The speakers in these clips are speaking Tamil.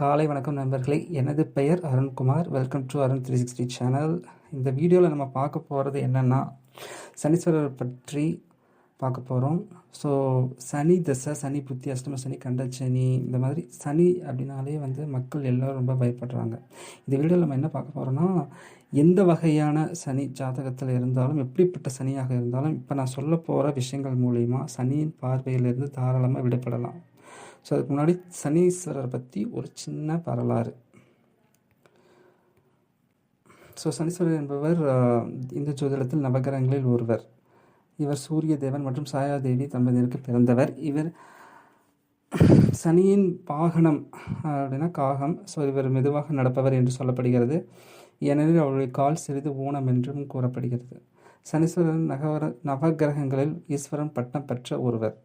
காலை வணக்கம் நண்பர்களே. எனது பெயர் Arunkumar. Welcome to Arun three sixty channel இந்த வீடியோவில் நம்ம பார்க்க போகிறது என்னென்னா சனீஸ்வரர் பற்றி பார்க்க போகிறோம் ஸோ சனி தசை சனி புத்தி அஷ்டம சனி கண்ட சனி இந்த மாதிரி சனி அப்படின்னாலே வந்து மக்கள் எல்லோரும் ரொம்ப பயப்படுறாங்க. இந்த வீடியோவில் நம்ம என்ன பார்க்க போகிறோம்னா எந்த வகையான சனி ஜாதகத்தில் இருந்தாலும் எப்படிப்பட்ட சனியாக இருந்தாலும் இப்போ நான் சொல்ல போகிற விஷயங்கள் மூலிமா சனியின் பார்வையிலிருந்து தாராளமாக விடுபடலாம். ஸோ அதுக்கு முன்னாடி சனீஸ்வரர் பற்றி ஒரு சின்ன வரலாறு. ஸோ சனீஸ்வரர் என்பவர் இந்து ஜோதிடத்தில் நவகிரகங்களில் ஒருவர். இவர் சூரிய தேவன் மற்றும் சாயாதேவி தம்பதியருக்கு பிறந்தவர். இவர் சனியின் பாகனம் அப்படின்னா காகம். ஸோ இவர் மெதுவாக நடப்பவர் என்று சொல்லப்படுகிறது. ஏனெனில் அவருடைய கால் சிறிது ஊனம் என்றும் கூறப்படுகிறது. சனீஸ்வரன் நகவர நவகிரகங்களில் ஈஸ்வரன் பட்டம் பெற்ற ஒருவர்.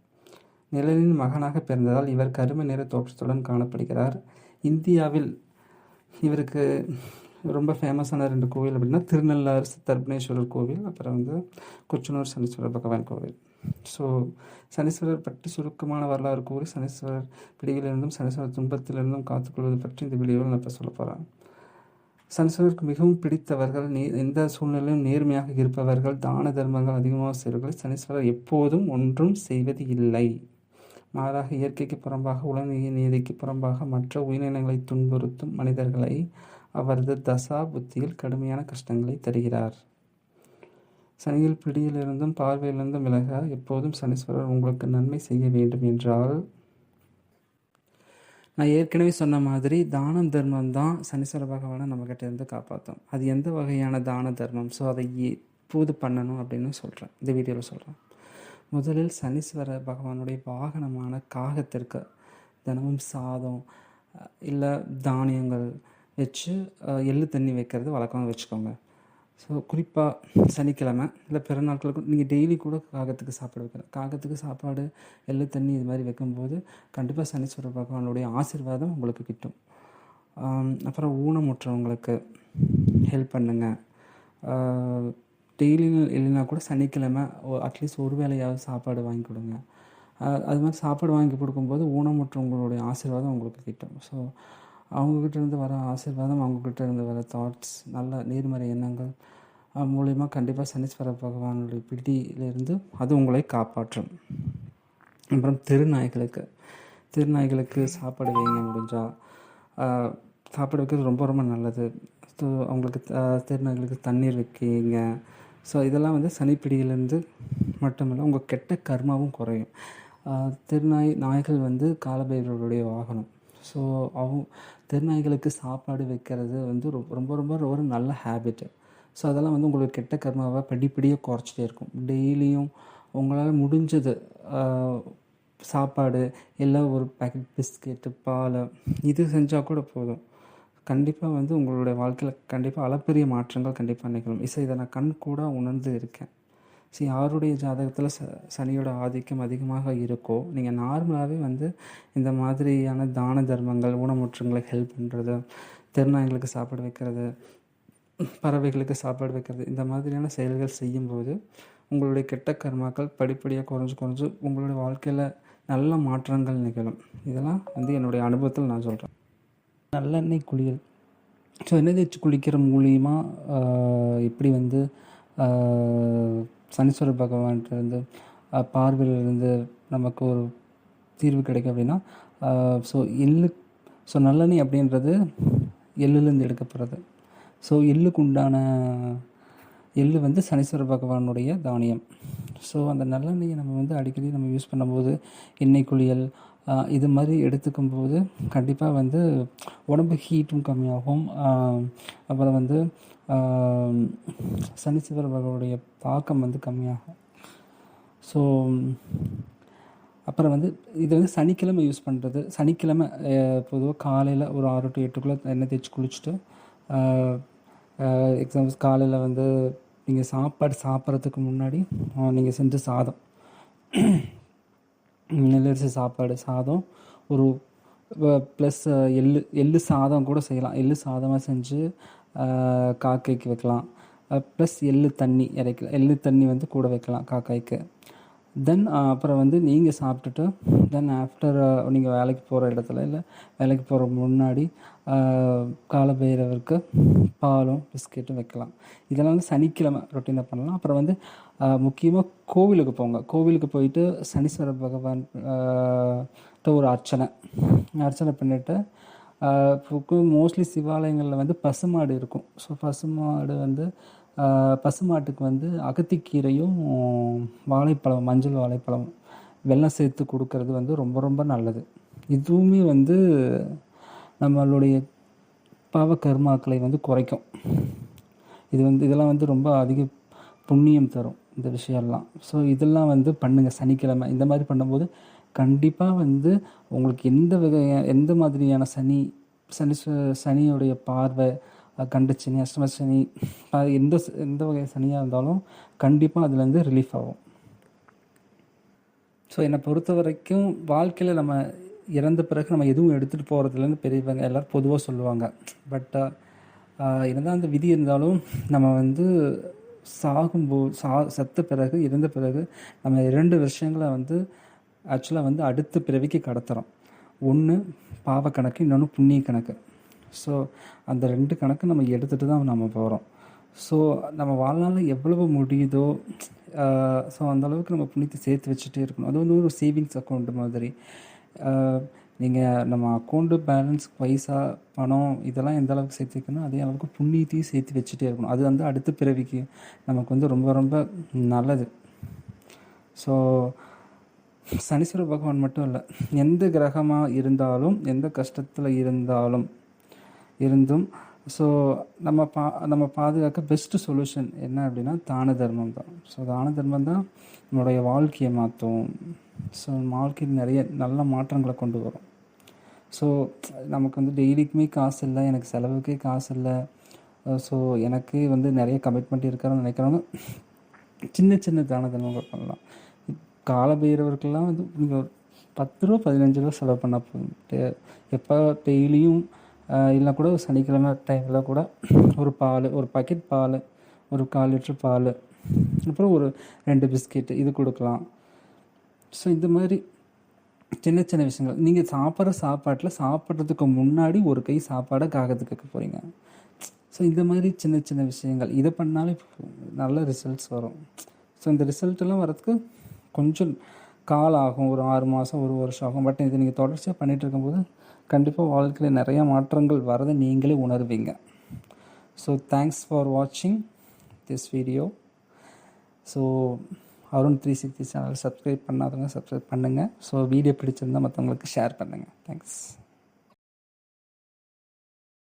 நிழலின் மகனாக பிறந்ததால் இவர் கருமை நிற தோற்றத்துடன் காணப்படுகிறார். இந்தியாவில் இவருக்கு ரொம்ப ஃபேமஸான ரெண்டு கோவில் அப்படின்னா திருநள்ளாறு தர்பணேஸ்வரர் கோவில் அப்புறம் வந்து குச்சனூர் சனீஸ்வரர் பகவான் கோவில். ஸோ சனீஸ்வரர் பற்றி சுருக்கமான வரலாறு கூறி சனீஸ்வரர் பிடிவிலிருந்தும் சனீஸ்வரர் துன்பத்திலிருந்தும் காத்துக்கொள்வது பற்றி இந்த வீடியோவில் நான் இப்போ சொல்ல போகிறேன் சனீஸ்வரருக்கு மிகவும் பிடித்தவர்கள் நீ எந்த சூழ்நிலையும் நேர்மையாக இருப்பவர்கள் தான தர்மங்கள் அதிகமாக செய்வர்கள் சனீஸ்வரர் எப்போதும் ஒன்றும் செய்வது இல்லை மாறாக இயற்கைக்கு புறம்பாக உலக நீதிக்கு புறம்பாக மற்ற உயிரினங்களை துன்புறுத்தும் மனிதர்களை அவரது தசா புத்தியில் கடுமையான கஷ்டங்களை தருகிறார். சனியில் பிடியிலிருந்தும் பார்வையிலிருந்தும் விலக எப்போதும் சனீஸ்வரர் உங்களுக்கு நன்மை செய்ய வேண்டும் என்றால் நான் ஏற்கனவே சொன்ன மாதிரி தானம் தர்மம் தான் சனீஸ்வர பகவானை நம்மக்கிட்ட இருந்து காப்பாற்றும். அது எந்த வகையான தான தர்மம்? ஸோ அதை எப்போது பண்ணணும் அப்படின்னு சொல்கிறேன் இந்த வீடியோவில் சொல்கிறேன் முதலில் சனீஸ்வர பகவானுடைய வாகனமான காகத்திற்கு தினமும் சாதம் இல்லை தானியங்கள் வச்சு எள்ளு தண்ணி வைக்கிறது வழக்கமாக வச்சுக்கோங்க. ஸோ குறிப்பாக சனிக்கிழமை இல்லை பிற நாட்களுக்கு நீங்கள் டெய்லி கூட காகத்துக்கு சாப்பாடு வைக்கலாம் காகத்துக்கு சாப்பாடு எள்ளு தண்ணி இது மாதிரி வைக்கும்போது கண்டிப்பாக சனீஸ்வர பகவானுடைய ஆசீர்வாதம் உங்களுக்கு கிட்டும். அப்புறம் ஊனமுற்றவங்களுக்கு ஹெல்ப் பண்ணுங்கள் டெய்லியும் இல்லைனா கூட சனிக்கிழமை அட்லீஸ்ட் ஒரு வேலையாவது சாப்பாடு வாங்கி கொடுங்க. அது மாதிரி சாப்பாடு வாங்கி கொடுக்கும்போது ஊனமுற்றவங்களுடைய ஆசீர்வாதம் உங்களுக்கு கிட்டும். ஸோ அவங்கக்கிட்ட இருந்து வர ஆசீர்வாதம் அவங்கக்கிட்ட இருந்து வர தாட்ஸ் நல்ல நேர்மறை எண்ணங்கள் அது மூலயமா கண்டிப்பாக சனீஸ்வர பகவானுடைய பிடியிலிருந்து அது உங்களை காப்பாற்றும். அப்புறம் திருநாய்களுக்கு திருநாய்களுக்கு சாப்பாடு வைங்க முடிஞ்சால் சாப்பாடு வைக்கிறது ரொம்ப ரொம்ப நல்லது. ஸோ அவங்களுக்கு த- திருநாய்களுக்கு தண்ணீர் வைக்கிங்க. ஸோ இதெல்லாம் வந்து சனிப்பிடியிலேருந்து மட்டுமில்லை உங்கள் கெட்ட கர்மாவும் குறையும். திருநாய் நாய்கள் வந்து காலபைரவருடைய வாகனம். ஸோ அவங்க திருநாய்களுக்கு சாப்பாடு வைக்கிறது வந்து ரொ- ரொம்ப ரொம்ப ஒரு நல்ல ஹேபிட்டு ஸோ அதெல்லாம் வந்து உங்களுக்கு கெட்ட கர்மாவை படிப்படியாக குறைச்சிட்டே இருக்கும். டெய்லியும் உங்களால் முடிஞ்சது சாப்பாடு இல்லை ஒரு பேக்கெட் பிஸ்கெட்டு பால் இது செஞ்சால் கூட போதும். கண்டிப்பாக வந்து உங்களுடைய வாழ்க்கையில் கண்டிப்பாக அளப்பெரிய மாற்றங்கள் கண்டிப்பாக நிகழும். இசை இதை நான் கண் கூட உணர்ந்து இருக்கேன். ஸோ யாருடைய ஜாதகத்தில் ச சனியோட ஆதிக்கம் அதிகமாக இருக்கோ நீங்கள் நார்மலாகவே வந்து இந்த மாதிரியான தான தர்மங்கள் ஊனமுற்றங்களுக்கு ஹெல்ப் பண்ணுறது திருநாய்களுக்கு சாப்பாடு வைக்கிறது பறவைகளுக்கு சாப்பாடு வைக்கிறது இந்த மாதிரியான செயல்கள் செய்யும்போது உங்களுடைய கெட்ட கர்மாக்கள் படிப்படியாக குறைஞ்சு குறைஞ்சு உங்களுடைய வாழ்க்கையில் நல்ல மாற்றங்கள் நிகழும். இதெல்லாம் வந்து என்னுடைய அனுபவத்தில் நான் சொல்கிறேன் நல்லெண்ணெய் குளியல். ஸோ எண்ணெய் தேய்ச்சி குளிக்கிற மூலியமாக எப்படி வந்து சனீஸ்வர பகவான்கிட்டருந்து பார்வையிலிருந்து நமக்கு ஒரு தீர்வு கிடைக்கும் அப்படின்னா ஸோ எள்ளு ஸோ நல்லெண்ணெய் அப்படின்றது எள்ளுலேருந்து எடுக்கப்படுறது. ஸோ எள்ளுக்கு உண்டான எள்ளு வந்து சனீஸ்வர பகவானுடைய தானியம். ஸோ அந்த நல்லெண்ணெயை நம்ம வந்து அடிக்கடி நம்ம யூஸ் பண்ணும்போது எண்ணெய் குளியல் இது மாதிரி எடுத்துக்கும் போது கண்டிப்பாக வந்து உடம்பு ஹீட்டும் கம்மியாகும். அப்புறம் வந்து சனிச்சிவர்களுடைய தாக்கம் வந்து கம்மியாகும். ஸோ அப்புறம் வந்து இது வந்து சனிக்கிழமை யூஸ் பண்ணுறது சனிக்கிழமை பொதுவாக காலையில் ஒரு ஆறு டு எட்டுக்குள்ளே எண்ணெய் தேய்ச்சி குளிச்சுட்டு எக்ஸாம்பிள்ஸ் காலையில் வந்து நீங்கள் சாப்பாடு சாப்பிட்றதுக்கு முன்னாடி நீங்கள் செஞ்ச சாதம். நெல்லரிசி சாப்பாடு சாதம் ஒரு ப்ளஸ் எள்ளு எள்ளு சாதம் கூட செய்யலாம். எள்ளு சாதமாக செஞ்சு காக்கைக்கு வைக்கலாம். ப்ளஸ் எள்ளு தண்ணி இறைக்கலாம். எள்ளு தண்ணி வந்து கூட வைக்கலாம் காக்காய்க்கு. தென் அப்புறம் வந்து நீங்கள் சாப்பிட்டுட்டு தென் ஆஃப்டர் நீங்கள் வேலைக்கு போகிற இடத்துல இல்லை வேலைக்கு போகிற முன்னாடி காலபைரவருக்கு பாலும் பிஸ்கெட்டும் வைக்கலாம். இதெல்லாம் வந்து சனிக்கிழமை ரொட்டீனாக பண்ணலாம். அப்புறம் வந்து முக்கியமாக கோவிலுக்கு போங்க. கோவிலுக்கு போயிட்டு சனீஸ்வர பகவான் ஒரு அர்ச்சனை. அர்ச்சனை பண்ணிவிட்டு மோஸ்ட்லி சிவாலயங்களில் வந்து பசுமாடு இருக்கும். ஸோ பசுமாடு வந்து பசுமாட்டுக்கு வந்து அகத்திக்கீரையும் வாழைப்பழம் மஞ்சள் வாழைப்பழம் வெள்ளம் சேர்த்து கொடுக்கறது வந்து ரொம்ப ரொம்ப நல்லது. இதுவுமே வந்து நம்மளுடைய பாவ கர்மாக்களை வந்து குறைக்கும். இது வந்து இதெல்லாம் வந்து ரொம்ப அதிக புண்ணியம் தரும். இந்த விஷயம்லாம். ஸோ இதெல்லாம் வந்து பண்ணுங்கள் சனிக்கிழமை. இந்த மாதிரி பண்ணும்போது கண்டிப்பாக வந்து உங்களுக்கு எந்த வகை எந்த மாதிரியான சனி சனி சனியுடைய பார்வை கண்டச்சனி அஷ்டம சனி எந்த எந்த வகை சனியாக இருந்தாலும் கண்டிப்பாக அதுலேருந்து ரிலீஃப் ஆகும். ஸோ என்னை பொறுத்த வரைக்கும் வாழ்க்கையில் நம்ம இறந்த பிறகு நம்ம எதுவும் எடுத்துகிட்டு போகிறதுலேருந்து பெரியவங்க எல்லோரும் பொதுவாக சொல்லுவாங்க. பட் என்னதான் அந்த விதி இருந்தாலும் நம்ம வந்து சாகும்போது சா செத்த பிறகு இறந்த பிறகு நம்ம இரண்டு விஷயங்களை வந்து ஆக்சுவலாக வந்து அடுத்த பிறவிக்கு கடத்துகிறோம் ஒன்று பாவ கணக்கு இன்னொன்று புண்ணிய கணக்கு. ஸோ அந்த ரெண்டு கணக்கு நம்ம எடுத்துகிட்டு தான் நம்ம போகிறோம் ஸோ நம்ம வாழ்நாளில் எவ்வளவு முடியுதோ ஸோ அந்தளவுக்கு நம்ம புண்ணியத்தை சேர்த்து வச்சுட்டே இருக்கணும். அது வந்து ஒரு சேவிங்ஸ் அக்கௌண்ட் மாதிரி. நீங்கள் நம்ம அக்கௌண்ட்டு பேலன்ஸ் பைசா பணம் இதெல்லாம் எந்த அளவுக்கு சேர்த்து வைக்கணும் அதே அளவுக்கு புண்ணியத்தையும் சேர்த்து வச்சுட்டே இருக்கணும். அது வந்து அடுத்த பிறவிக்கு நமக்கு வந்து ரொம்ப ரொம்ப நல்லது. ஸோ சனீஸ்வர பகவான் மட்டும் இல்லை எந்த கிரகமாக இருந்தாலும் எந்த கஷ்டத்தில் இருந்தாலும் இருந்தும் ஸோ நம்ம பா நம்ம பாதுகாக்க பெஸ்ட்டு சொல்யூஷன் என்ன அப்படின்னா தான தர்மம் தான். ஸோ தான தர்மம் தான் நம்மளுடைய வாழ்க்கையை மாற்றும். ஸோ வாழ்க்கையில் நிறைய நல்ல மாற்றங்களை கொண்டு வரும். ஸோ நமக்கு வந்து டெய்லிக்குமே காசு இல்லை எனக்கு செலவுக்கே காசு இல்லை. ஸோ எனக்கு வந்து நிறைய கமிட்மெண்ட் இருக்கிறோன்னு நினைக்கிறவங்க சின்ன சின்ன தான தர்மங்கள் பண்ணலாம். காலபைரவருக்கெல்லாம் வந்து நீங்கள் பத்து ரூபா பதினஞ்சு ரூபா செலவு பண்ண எப்போ டெய்லியும் இல்லை கூட சனிக்கிழமை டைமில் கூட ஒரு பால் ஒரு பாக்கெட் பால் ஒரு கால் லிட்ரு பால் அப்புறம் ஒரு ரெண்டு பிஸ்கெட்டு இது கொடுக்கலாம். ஸோ இந்த மாதிரி சின்ன சின்ன விஷயங்கள். நீங்கள் சாப்பிட்ற சாப்பாட்டில் சாப்பிட்றதுக்கு முன்னாடி ஒரு கை சாப்பாடை காகத்துக்கு வைக்க போகிறீங்க ஸோ இந்த மாதிரி சின்ன சின்ன விஷயங்கள். இதை பண்ணாலே நல்ல ரிசல்ட்ஸ் வரும். ஸோ இந்த ரிசல்ட்டெல்லாம் வரதுக்கு கொஞ்சம் கால் ஆகும். ஒரு ஆறு மாதம் ஒரு வருஷம் ஆகும். பட் இதை நீங்கள் தொடர்ச்சியாக பண்ணிகிட்டு இருக்கும்போது கண்டிப்பாக வாழ்க்கையில் நிறையா மாற்றங்கள் வரதை நீங்களே உணர்வீங்க. ஸோ தேங்க்ஸ் ஃபார் வாட்சிங் this video so Arun three sixty channel subscribe பண்ணாதவங்க சப்ஸ்கிரைப் பண்ணுங்கள் ஸோ வீடியோ பிடிச்சிருந்தால் மற்றவங்களுக்கு ஷேர் பண்ணுங்கள் தேங்க்ஸ்